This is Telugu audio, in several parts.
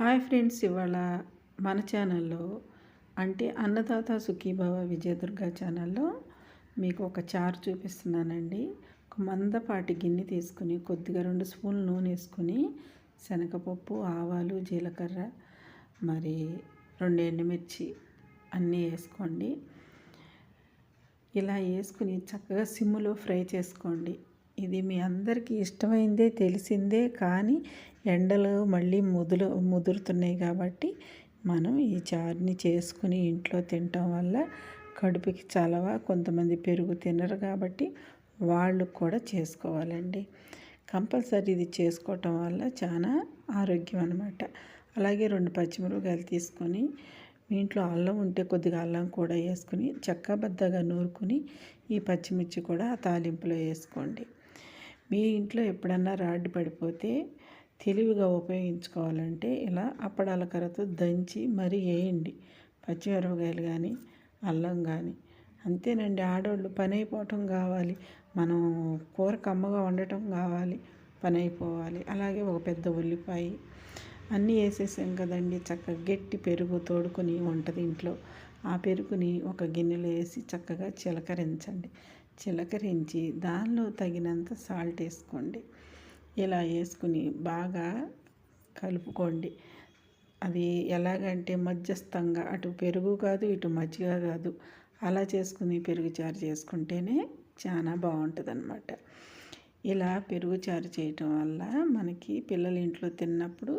హాయ్ ఫ్రెండ్స్ ఇవాళ మన ఛానల్లో అంటే అన్నదాత సుఖీభావ విజయదుర్గ ఛానల్లో మీకు ఒక చారు చూపిస్తున్నానండి. ఒక మందపాటి గిన్నె తీసుకుని కొద్దిగా రెండు స్పూన్లు నూనె వేసుకుని శనగపప్పు ఆవాలు జీలకర్ర మరి రెండు ఎండుమిర్చి అన్నీ వేసుకోండి. ఇలా వేసుకుని చక్కగా సిమ్ములో ఫ్రై చేసుకోండి. ఇది మీ అందరికీ ఇష్టమైందే తెలిసిందే కానీ ఎండలు మళ్ళీ ముదులు ముదురుతున్నాయి కాబట్టి మనం ఈ చారుని చేసుకుని ఇంట్లో తినటం వల్ల కడుపుకి చలవ కొంతమంది పెరుగు తినరు కాబట్టి వాళ్ళు కూడా చేసుకోవాలండి. కంపల్సరీ ఇది చేసుకోవటం వల్ల చాలా ఆరోగ్యం అనమాట అలాగే రెండు పచ్చిమిరపకాయలు తీసుకొని మీ ఇంట్లో అల్లం ఉంటే కొద్దిగా అల్లం కూడా వేసుకుని చక్కబద్దగా నూరుకుని ఈ పచ్చిమిర్చి కూడా తాలింపులో వేసుకోండి. మీ ఇంట్లో ఎప్పుడన్నా రాడ్డు పడిపోతే తెలివిగా ఉపయోగించుకోవాలంటే ఇలా అప్పడాల కర్రతో దంచి మరీ వేయండి. పచ్చిమిరపకాయలు కానీ అల్లం కానీ అంతేనండి ఆడవాళ్ళు పని అయిపోవటం కావాలి. మనం కూర కమ్మగా వండటం కావాలి. పని అయిపోవాలి. అలాగే ఒక పెద్ద ఉల్లిపాయ అన్నీ వేసేసాం కదండి. చక్కగా గట్టి పెరుగు తోడుకొని ఉంటుంది ఇంట్లో. ఆ పెరుగుని ఒక గిన్నెలో వేసి చక్కగా చిలకరించండి. చిలకరించి దానిలో తగినంత సాల్ట్ వేసుకోండి. ఇలా వేసుకుని బాగా కలుపుకోండి. అది ఎలాగంటే మధ్యస్థంగా అటు పెరుగు కాదు ఇటు మజ్జిగ కాదు అలా చేసుకుని పెరుగు చారు చేసుకుంటేనే చాలా బాగుంటుంది అనమాట ఇలా పెరుగు చారు చేయటం వల్ల మనకి పిల్లలు ఇంట్లో తిన్నప్పుడు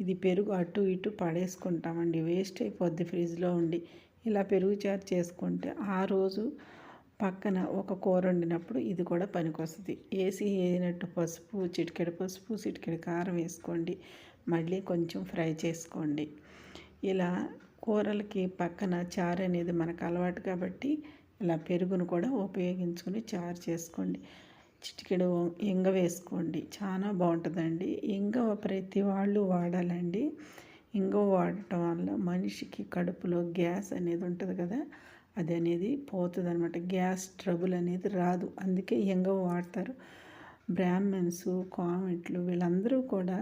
ఇది పెరుగు అటు ఇటు పడేసుకుంటామండి వేస్ట్ అయిపోద్ది ఫ్రిడ్జ్లో ఉండి. ఇలా పెరుగు చారు చేసుకుంటే ఆ రోజు పక్కన ఒక కూర వండినప్పుడు ఇది కూడా పనికొస్తుంది. వేసి వేసినట్టు పసుపు చిటికెడు పసుపు చిటికెడు కారం వేసుకోండి. మళ్ళీ కొంచెం ఫ్రై చేసుకోండి. ఇలా కూరలకి పక్కన చారు అనేది మనకు అలవాటు కాబట్టి ఇలా పెరుగును కూడా ఉపయోగించుకుని చారు చేసుకోండి. చిటికెడు ఇంగ వేసుకోండి. చాలా బాగుంటుందండి. ఇంగ ప్రతి వాళ్ళు వాడాలండి. ఇంగ వాడటం వల్ల మనిషికి కడుపులో గ్యాస్ అనేది ఉంటుంది కదా అది అనేది పోతుంది అనమాట గ్యాస్ ట్రబుల్ అనేది రాదు. అందుకే ఎంగ వాడతారు. బ్రాహ్మణ్స్ కామెంట్లు వీళ్ళందరూ కూడా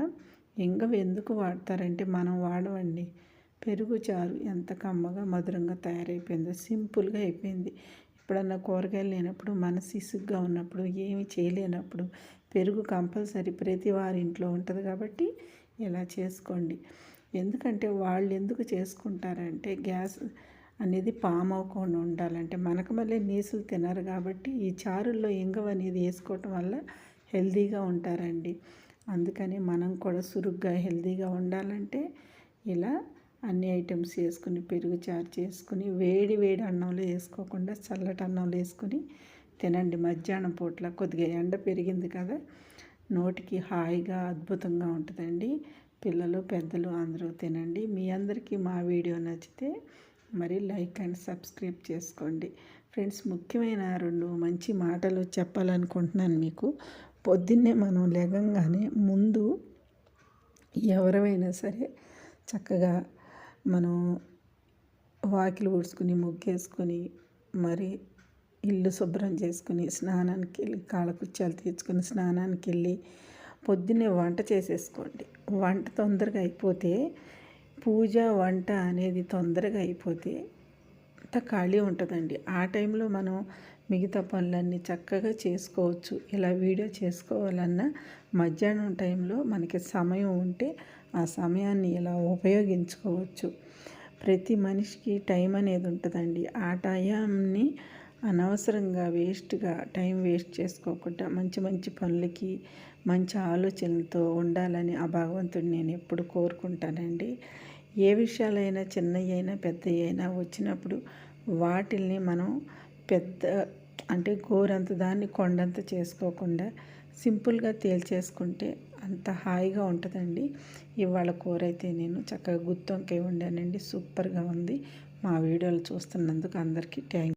ఎంగవ ఎందుకు వాడతారంటే మనం వాడవండి. పెరుగు చారు ఎంత కమ్మగా మధురంగా తయారైపోయిందో సింపుల్గా అయిపోయింది. ఎప్పుడన్నా కూరగాయలు లేనప్పుడు మనసు ఇసుగ్గా ఉన్నప్పుడు ఏమి చేయలేనప్పుడు పెరుగు కంపల్సరీ ప్రతి వారి ఇంట్లో ఉంటుంది కాబట్టి ఇలా చేసుకోండి. ఎందుకంటే వాళ్ళు ఎందుకు చేసుకుంటారంటే గ్యాస్ అనేది పామ్ అవ్వకుండా ఉండాలంటే మనకు మళ్ళీ నీసులు తినరు కాబట్టి ఈ చారుల్లో ఇంగవ అనేది వేసుకోవటం వల్ల హెల్తీగా ఉంటారండి. అందుకని మనం కూడా సురుగ్గా హెల్తీగా ఉండాలంటే ఇలా అన్ని ఐటమ్స్ వేసుకుని పెరుగు చారు చేసుకుని వేడి వేడి అన్నంలో వేసుకోకుండా చల్లటి అన్నంలో వేసుకుని తినండి. మధ్యాహ్నం పూట్ల కొద్దిగా ఎండ పెరిగింది కదా నోటికి హాయిగా అద్భుతంగా ఉంటుందండి. పిల్లలు పెద్దలు అందరూ తినండి. మీ అందరికీ మా వీడియో నచ్చితే మరి లైక్ అండ్ సబ్స్క్రైబ్ చేసుకోండి. ఫ్రెండ్స్ ముఖ్యమైన రెండు మంచి మాటలు చెప్పాలనుకుంటున్నాను మీకు. పొద్దున్నే మనం లేగంగానే ముందు ఎవరైనా సరే చక్కగా మనం వాకిలు ఊడ్చుకుని ముగ్గేసుకొని మరి ఇల్లు శుభ్రం చేసుకుని స్నానానికి వెళ్ళి కాళ్ళకుచ్చాలు తీర్చుకుని స్నానానికి వెళ్ళి పొద్దున్నే వంట చేసేసుకోండి. వంట తొందరగా అయిపోతే పూజ వంట అనేది తొందరగా అయిపోతే అంత ఖాళీ ఉంటుందండి. ఆ టైంలో మనం మిగతా పనులన్నీ చక్కగా చేసుకోవచ్చు. ఇలా వీడియో చేసుకోవాలన్నా మధ్యాహ్నం టైంలో మనకి సమయం ఉంటే ఆ సమయాన్ని ఇలా ఉపయోగించుకోవచ్చు. ప్రతి మనిషికి టైం అనేది ఉంటుందండి. ఆ టైంని అనవసరంగా వేస్ట్గా టైం వేస్ట్ చేసుకోకుండా మంచి మంచి పనులకి మంచి ఆలోచనలతో ఉండాలని ఆ భగవంతుడిని నేను ఎప్పుడు కోరుకుంటానండి. ఏ విషయాలైనా చిన్నవి అయినా పెద్దవి అయినా వచ్చినప్పుడు వాటిల్ని మనం పెద్ద అంటే గోరంత దాన్ని కొండంత చేసుకోకుండా సింపుల్గా తేల్చేసుకుంటే అంత హాయిగా ఉంటుందండి. ఇవాళ కూర అయితే నేను చక్కగా గుత్తొంకాయ వండానండి. సూపర్గా ఉంది. మా వీడియోలు చూస్తున్నందుకు అందరికీ థ్యాంక్